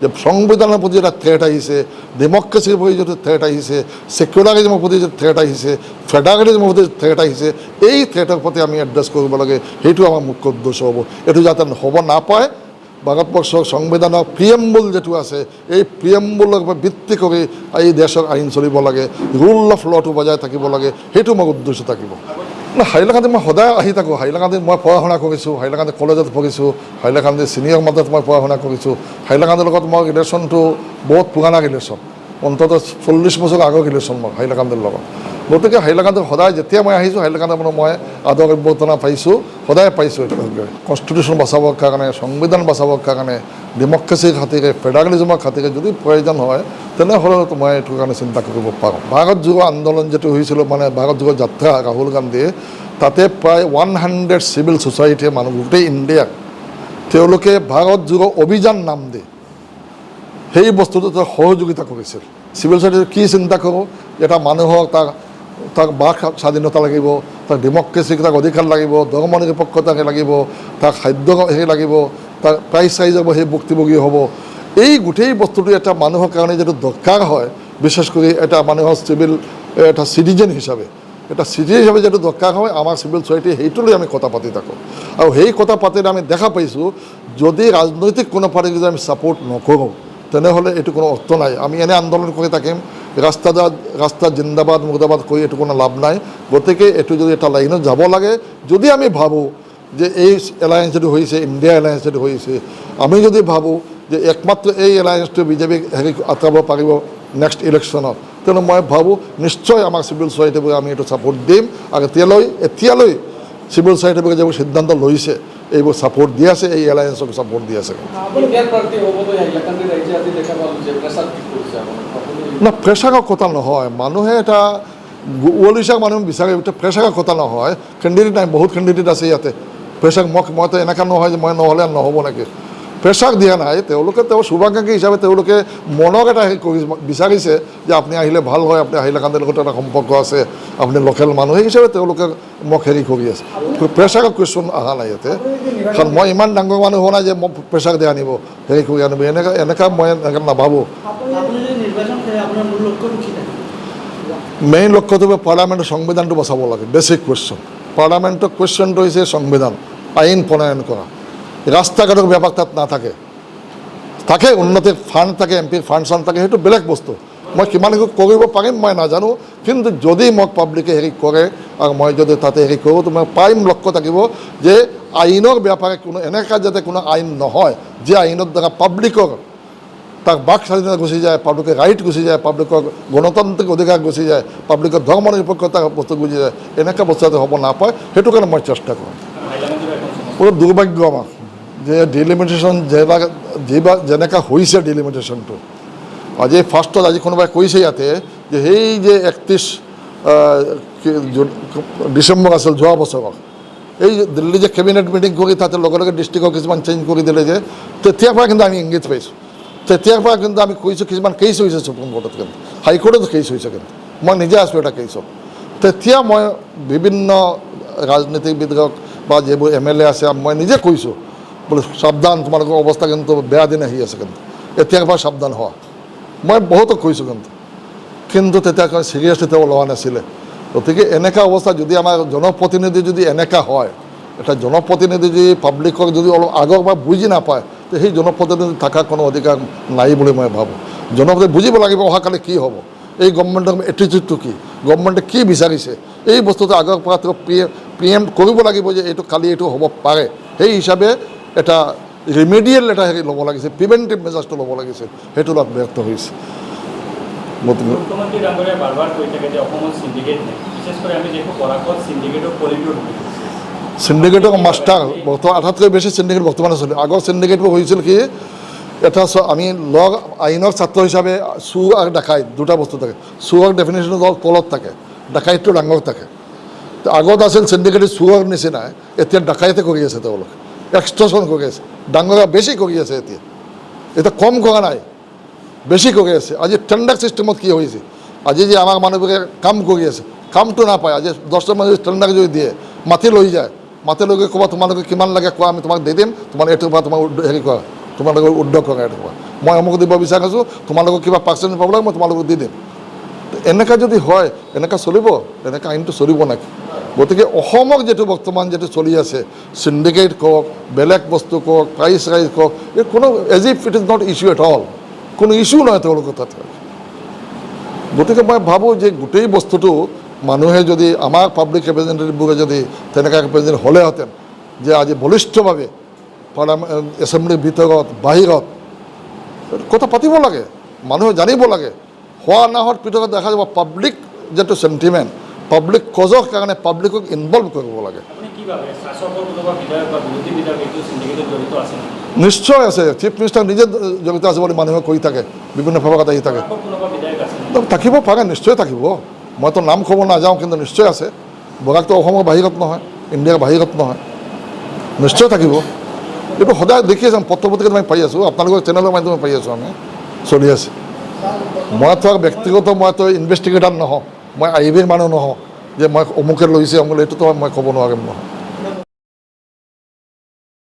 যেটা থ্রেট আহিছে ডেমক্রেসির প্রতি যেটা থ্রেট আহিছে সেকুলারিজমৰ প্ৰতি যে থ্ৰেট আহিছে ফেডাৰেলিজমৰ প্ৰতি থ্ৰেট আহিছে, এই থ্ৰেটৰ প্ৰতি আমি এড্ৰেছ কৰিব লাগে, সেইটো আমাৰ মুখ্য উদ্দেশ্য হ'ব। এইটো যাতে হ'ব নাপায় ভাৰতবৰ্ষৰ সংবিধানৰ প্ৰিয়েম্বুল যিটো আছে, এই প্ৰিয়েম্বুলৰ ভিত্তি কৰি এই দেশৰ আইন চলিব লাগে ৰুল অফ লটো বজাই থাকিব লাগে, সেইটো মোৰ উদ্দেশ্য থাকিব। হাইলাকান্দি মই সদায় আহি থাকোঁ। হাইলাকান্দিত মই পঢ়া শুনা কৰিছোঁ, হাইলাকান্দি কলেজত পঢ়িছোঁ, হাইলাকান্দি ছিনিয়ৰ মাজত মই পঢ়া শুনা কৰিছোঁ। হাইলাকান্দিৰ লগত মই ৰিলেশ্যনটো বহুত পুৰণা ৰিলেশ্যন অন্ততঃ চল্লিছ বছৰ আগৰ ৰিলেশ্যন মোৰ, হাইলাকান্দিৰ লগত। গতিকে হাইলাকান্দি সদায় যেতিয়া মই আহিছোঁ, হাইলাকান্দি মানে মই আদৰ অভ্যৰ্থনা পাইছোঁ, সদায় পাইছোঁ এইটো কনষ্টিটিউশ্যন বচাবৰ কাৰণে, সংবিধান বচাবৰ কাৰণে ডেমক্ৰেচিৰ খাতিৰে ফেডাৰেলিজমৰ খাতিৰে যদি প্ৰয়োজন হয় তেনেহ'লে মই এইটো কাৰণে চিন্তা কৰিব পাৰোঁ। ভাৰত যুৱ আন্দোলন যিটো হৈছিল মানে ভাৰত যুৱ যাত্ৰা, ৰাহুল গান্ধীয়ে, তাতে প্ৰায় ওৱান হাণ্ড্ৰেড চিভিল ছ'চাইটিয়ে মানুহ, গোটেই ইণ্ডিয়াক, তেওঁলোকে ভাৰত যুৱ অভিযান নাম দি, সেই বস্তুটো সহযোগিতা কৰিছিল। চিভিল ছ'চাইটিৰ কি চিন্তা কৰোঁ, এটা মানুহক তাক তাক বাক স্বাধীনতা লাগিব, তাক ডেমক্ৰেচিক তাক অধিকাৰ লাগিব, ধৰ্ম নিৰপেক্ষতা লাগিব, তাক খাদ্য হেৰি লাগিব, তাক প্ৰাইজ চাইজ হ'ব, সেই ভুক্তভোগী হ'ব। এই গোটেই বস্তুটো এটা মানুহৰ কাৰণে যিটো দৰকাৰ হয়, বিশেষ কৰি এটা মানুহৰ চিভিল এটা চিটিজেন হিচাপে। এটা চিটি হিচাপে যিটো দৰকাৰ হয়, আমাৰ চিভিল ছ'চাইটি সেইটো লৈ আমি কথা পাতি থাকোঁ। আৰু সেই কথা পাতিলে আমি দেখা পাইছোঁ, যদি ৰাজনৈতিক কোনো পাৰ্টিক যদি আমি ছাপোৰ্ট নকৰোঁ, তেনেহ'লে এইটো কোনো অৰ্থ নাই। আমি এনে আন্দোলন কৰি থাকিম ৰাস্তা ৰাস্তা জিন্দাবাদ মুৰ্দাবাদ কৰি এইটো কোনো লাভ নাই। গতিকে এইটো যদি এটা লাইনত যাব লাগে, যদি আমি ভাবোঁ যে এই এলায়েন্স যিটো হৈছে ইণ্ডিয়া এলায়েন্স যিটো হৈছে আমি যদি ভাবোঁ যে একমাত্ৰ এই এলায়েন্সটো বিজেপিক হেৰি আঁতৰাব পাৰিব নেক্সট ইলেকশ্যনত তেনে মই ভাবোঁ নিশ্চয় আমাৰ চিভিল ছ'চাইটিবোৰে আমি এইটো ছাপোৰ্ট দিম। আৰু এতিয়ালৈ এতিয়ালৈ চিভিল ছ'চাইটিবোৰে যিবোৰ সিদ্ধান্ত লৈছে এই যে প্ৰেছাৰ ঠিক কৰিছে আপোনাক আপুনি না প্ৰেছাৰৰ কথা নহয়। মানুহে এটা ওৱলিচাক মানুহ বিচাৰে এতিয়া প্ৰেছাৰৰ কথা নহয়। কেণ্ডিডেট নাই বহুত কেণ্ডিডেট আছে ইয়াতে। প্ৰেছাৰ মোক মইতো এনেকুৱা নহয় যে মই নহ'লে নহ'ব নেকি? প্ৰেছাৰ দিয়া নাই তেওঁলোকে তেওঁ শুভাকাংক্ষী হিচাপে তেওঁলোকে মনক এটা বিচাৰিছে যে আপুনি আহিলে ভালো হয় আপুনি হাইলাকান্দিৰ লগত এটা সম্পৰ্ক আছে আপুনি লোকেল মানুহ সেই হিচাপে তেওঁলোকে মোক হেৰি কৰি আছে। প্ৰেছাৰৰ কুৱেশ্যন অহা নাই ইয়াতে। কাৰণ মই ইমান ডাঙৰ মানুহ হোৱা নাই যে মোক প্ৰেছাৰ দি আনিব হেৰি কৰি আনিব এনেকুৱা এনেকুৱা মই এনেকৈ নাভাবোঁ। মেইন লক্ষ্যটো পাৰ্লামেণ্টৰ সংবিধানটো বচাব লাগে বেছিক কুৱেশ্যন পাৰ্লামেণ্টৰ কুৱেশ্যনটো হৈছে সংবিধান আইন প্ৰণয়ন কৰা। ৰাস্তা ঘাটৰ ব্যাপাৰ তাত নাথাকে থাকে উন্নতিৰ ফাণ্ড থাকে এম পিৰ ফাণ্ড চাণ্ড থাকে সেইটো বেলেগ বস্তু। মই কিমান কৰিব পাৰিম, মই নাজানো। কিন্তু যদি মোক পাব্লিকে হেৰি কৰে আৰু মই যদি তাতে হেৰি কৰোঁ তো মই প্ৰাইম লক্ষ্য থাকিব যে আইনৰ ব্যাপাৰে কোনো এনেকুৱা যাতে কোনো আইন নহয়, যে আইনৰ দ্বাৰা পাব্লিকৰ তাক বাক স্বাধীনতা গুচি যায় পাব্লিকৰ ৰাইট গুচি যায় পাব্লিকৰ গণতান্ত্ৰিক অধিকাৰ গুচি যায় পাব্লিকৰ ধৰ্ম নিৰপেক্ষতা বস্তু গুচি যায় এনেকুৱা বস্তু যাতে হ'ব নাপায়, সেইটো কাৰণে মই চেষ্টা কৰোঁ। বহুত দুৰ্ভাগ্য আমাৰ। যে ডিলিমিটেশ্যন যেনেকৈ যিবা যেনেকুৱা হৈছে ডিলিমিটেশ্যনটো আজি ফাৰ্ষ্টত আজি কোনোবাই কৈছে ইয়াতে যে সেই যে একত্ৰিছ ডিচেম্বৰ আছিল যোৱা বছৰত, এই দিল্লী যে কেবিনেট মিটিং কৰি তাতে লগে লগে ডিষ্ট্ৰিক্টৰ কিছুমান চেঞ্জ কৰি দিলে যে তেতিয়াৰ পৰা কিন্তু আমি ইংগিত পাইছোঁ। তেতিয়াৰ পৰা কিন্তু আমি কৈছোঁ কিছুমান কেছ হৈছে সুপ্ৰিম কোৰ্টত কিন্তু হাইকোৰ্টত কেছ হৈছে কিন্তু। মই নিজে আছোঁ এটা কেছত তেতিয়া মই বিভিন্ন ৰাজনীতিবিদক বা যিবোৰ এম এল এ আছে, মই নিজে কৈছোঁ বোলে সাৱধান তোমালোকৰ অৱস্থা কিন্তু বেয়া দিন আহি আছে কিন্তু। এতিয়াৰ পৰা সাৱধান হোৱা মই বহুতক কৈছোঁ কিন্তু। কিন্তু তেতিয়া চিৰিয়াছলি তেওঁ লোৱা নাছিলে। গতিকে এনেকুৱা অৱস্থা যদি আমাৰ জনপ্ৰতিনিধি যদি এনেকুৱা হয়, এটা জনপ্ৰতিনিধি যদি পাব্লিকক যদি অলপ আগৰ পৰা বুজি নাপায়, তে সেই জনপ্ৰতিনিধি থকা কোনো অধিকাৰ নাই বুলি মই ভাবোঁ। জনপ্ৰতিনিধি বুজিব লাগিব অহাকালি কি হ'ব। এই গভৰ্ণমেণ্টৰ এটিটিউডটো কি? গভৰ্ণমেণ্টে কি বিচাৰিছে? এই বস্তুটো আগৰ পৰা তেওঁ পি এম কৰিব লাগিব যে এইটো কালি এইটো হ'ব পাৰে। সেই হিচাপে এটা ৰিমেডিয়েল এটা ল'ব লাগিছিল প্ৰিভেণ্টিভ মেজাৰ্ছটো ল'ব লাগিছিল সেইটো লোৱাত ব্যৰ্থ হৈছে। গতিকে মুখ্যমন্ত্ৰী ডাঙৰীয়াই বাৰ বাৰ কৈ থাকে যে অসমত চিণ্ডিকেট নাই। বিশেষ কৰি আমি দেখোঁ পৰাশত চিণ্ডিকেটৰ পলিটো ঢুকি গৈছে চিণ্ডিকেটৰ মাষ্টাৰ বৰ্তমান আটাইতকৈ বেছি চিণ্ডিকেট বৰ্তমানে চলে আগৰ চিণ্ডিকেটবোৰ হৈছিল কি এটা আমি ল আইনৰ ছাত্ৰ হিচাপে চুৰ আৰু ডাকাইত দুটা বস্তু থাকে। চুৰৰ ডেফিনেশ্যন অলপ তলত থাকে ডাকাইতটো ডাঙৰ থাকে। আগত আছিল চিণ্ডিকেট চুৰৰ নিচিনাই এতিয়া ডাকাইতে কৰি আছে তেওঁলোকে। এক্সট্ৰশ্যন কৰি আছে। ডাঙৰ বেছি কৰি আছে এতিয়া এতিয়া কম কৰা নাই। বেছি কৰি আছে। আজি টেণ্ডাৰ ছিষ্টেমত কি হৈছে আজি যে আমাৰ মানুহবোৰে কাম কৰি আছে। কামটো নাপায় আজি দহটা মানুহ টেণ্ডাৰ যদি দিয়ে মাটি লৈ যায়, মাটি লৈ ক'বা তোমালোকে কিমান লাগে কোৱা আমি তোমাক দি দিম। তোমাক এইটোৰ পৰা তোমাক হেৰি কৰা। তোমালোকৰ উদ্যোগ কৰাই থকা মই অমুক দিব বিচাৰি আছোঁ। তোমালোকক কিবা পাৰ্চেণ্ট পাব লাগে মই তোমালোকক দি দিম। এনেকুৱা যদি হয় এনেকুৱা চলিব? এনেকুৱা আইনটো চলিব নেকি? গতিকে অসমক যিটো বৰ্তমান যিটো চলি আছে চিণ্ডিকেট কওক, বেলেগ বস্তু কওক প্ৰাইচ ৰাইজ কওক, এই কোনো as if it is not issue at all কোনো ইছ্যু নহয় তেওঁলোকৰ তাত। গতিকে মই ভাবোঁ যে গোটেই বস্তুটো মানুহে যদি, আমাৰ পাব্লিক ৰিপ্ৰেজেণ্টেটিভবোৰে যদি তেনেকৈ ৰিপ্ৰেজেণ্টেটিভ হ'লেহেঁতেন, যে আজি বলিষ্ঠভাৱে পাৰ্লামেণ্ট এছেম্বলিৰ ভিতৰত, বাহিৰত, কথা পাতিব লাগে, মানুহে জানিব লাগে। হোৱা নাহত পিছত দেখা যাব পাব্লিক যিটো চেণ্টিমেণ্ট পাব্লিক কজৰ কাৰণে পাব্লিকক ইনভলভ কৰিব লাগে? নিশ্চয় আছে। চিফ মিনিষ্টাৰ নিজে জড়িত আছে বুলি মানুহে কৈ থাকে বিভিন্ন ভাৱত আহি থাকে। থাকিব পাৰে নিশ্চয় থাকিব। মইতো নাম ক'ব নাযাওঁ কিন্তু নিশ্চয় আছে। বগাগটো অসমৰ বাহিৰত নহয় ইণ্ডিয়াৰ বাহিৰত নহয়। নিশ্চয় থাকিব। এইটো সদায় দেখি আছোঁ পত্ৰ পত্ৰিকাত আমি পাই আছোঁ। আপোনালোকৰ চেনেলৰ মাধ্যমে পাই আছোঁ আমি। চলি আছে। মইতো আৰু ব্যক্তিগত মইতো ইনভেষ্টিগেটাৰ নহওঁ মই আই বিৰ মানুহ নহওঁ যে মই অমুকে লৈছে, অমুক এইটোতো মই ক'ব নোৱাৰিম নহয়।